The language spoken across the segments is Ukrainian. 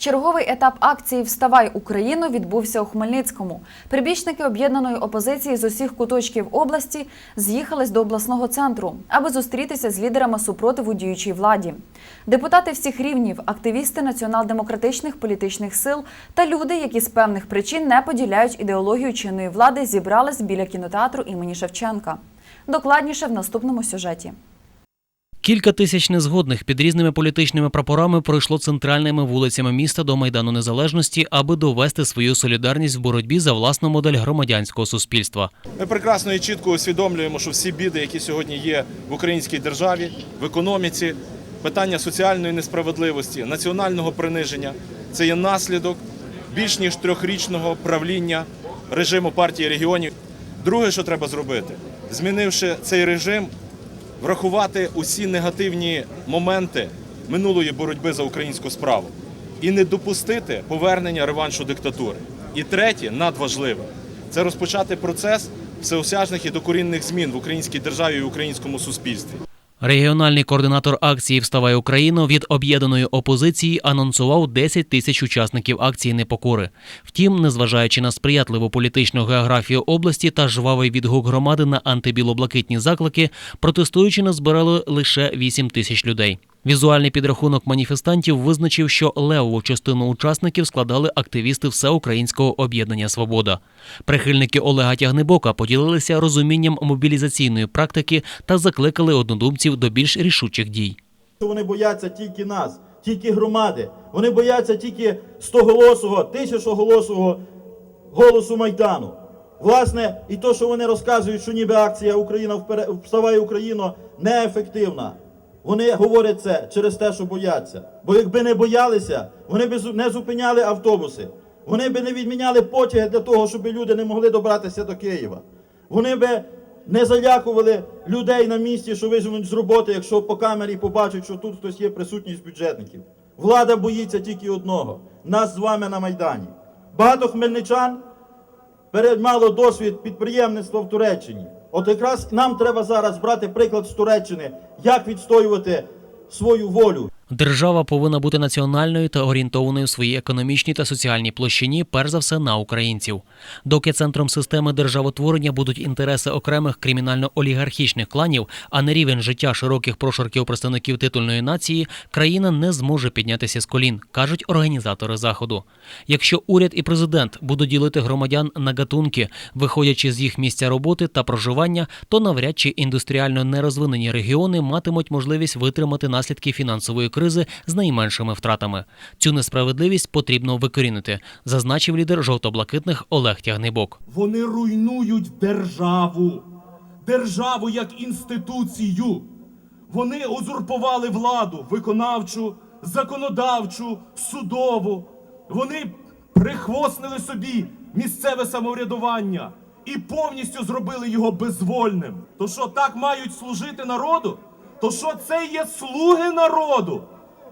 Черговий етап акції Вставай Україну відбувся у Хмельницькому. Прибічники об'єднаної опозиції з усіх куточків області з'їхались до обласного центру, аби зустрітися з лідерами супротиву діючій владі. Депутати всіх рівнів, активісти націонал-демократичних політичних сил та люди, які з певних причин не поділяють ідеологію чинної влади, зібрались біля кінотеатру імені Шевченка. Докладніше в наступному сюжеті. Кілька тисяч незгодних під різними політичними прапорами пройшло центральними вулицями міста до Майдану Незалежності, аби довести свою солідарність в боротьбі за власну модель громадянського суспільства. Ми прекрасно і чітко усвідомлюємо, що всі біди, які сьогодні є в українській державі, в економіці, питання соціальної несправедливості, національного приниження це є наслідок більш ніж трьохрічного правління режиму партії регіонів. Друге, що треба зробити, змінивши цей режим, врахувати усі негативні моменти минулої боротьби за українську справу і не допустити повернення реваншу диктатури. І третє, надважливе, це розпочати процес всеосяжних і докорінних змін в українській державі і українському суспільстві. Регіональний координатор акції Вставай Україно від об'єднаної опозиції анонсував 10 тисяч учасників акції непокори. Втім, незважаючи на сприятливу політичну географію області та жвавий відгук громади на антибілоблакитні заклики, протестуючи назбирали лише 8 тисяч людей. Візуальний підрахунок маніфестантів визначив, що левову частину учасників складали активісти Всеукраїнського об'єднання Свобода. Прихильники Олега Тягнебока поділилися розумінням мобілізаційної практики та закликали однодумців до більш рішучих дій. вони бояться тільки нас, тільки громади. Вони бояться тільки стоголосого, тисячоголосого голосу Майдану. Власне, і то, що вони розказують, що ніби акція Україна вперед, вставай Україно неефективна. Вони говорять це через те, що бояться. Бо якби не боялися, вони б не зупиняли автобуси. Вони б не відміняли потяги для того, щоб люди не могли добратися до Києва. Вони би не залякували людей на місці, що виженуть з роботи, якщо по камері побачать, що тут хтось є присутність бюджетників. Влада боїться тільки одного нас з вами на Майдані. Багато хмельничан переймало досвід підприємництва в Туреччині. От якраз нам треба зараз брати приклад з Туреччини, як відстоювати свою волю. Держава повинна бути національною та орієнтованою в своїй економічній та соціальній площині, перш за все на українців. Доки центром системи державотворення будуть інтереси окремих кримінально-олігархічних кланів, а не рівень життя широких прошарків представників титульної нації, країна не зможе піднятися з колін, кажуть організатори заходу. Якщо уряд і президент будуть ділити громадян на гатунки, виходячи з їх місця роботи та проживання, то навряд чи індустріально нерозвинені регіони матимуть можливість витримати наслідки фінансової кризи з найменшими втратами. Цю несправедливість потрібно викорінити, зазначив лідер жовто-блакитних Олег Тягнебок. Вони руйнують державу, державу як інституцію. Вони узурпували владу виконавчу, законодавчу, судову. Вони прихвостнили собі місцеве самоврядування і повністю зробили його безвольним. То що так мають служити народу? То що це є слуги народу?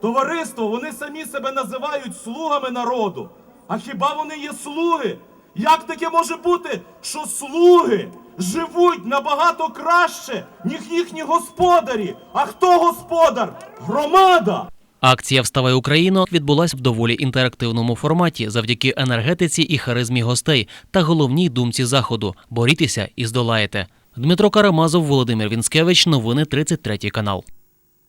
Товариство, вони самі себе називають слугами народу. А хіба вони є слуги? Як таке може бути, що слуги живуть набагато краще, ніж їхні господарі? А хто господар? Громада! Акція Вставай Україно відбулась в доволі інтерактивному форматі завдяки енергетиці і харизмі гостей та головній думці заходу борітеся і здолаєте. Дмитро Карамазов, Володимир Вінскевич. Новини 33 канал.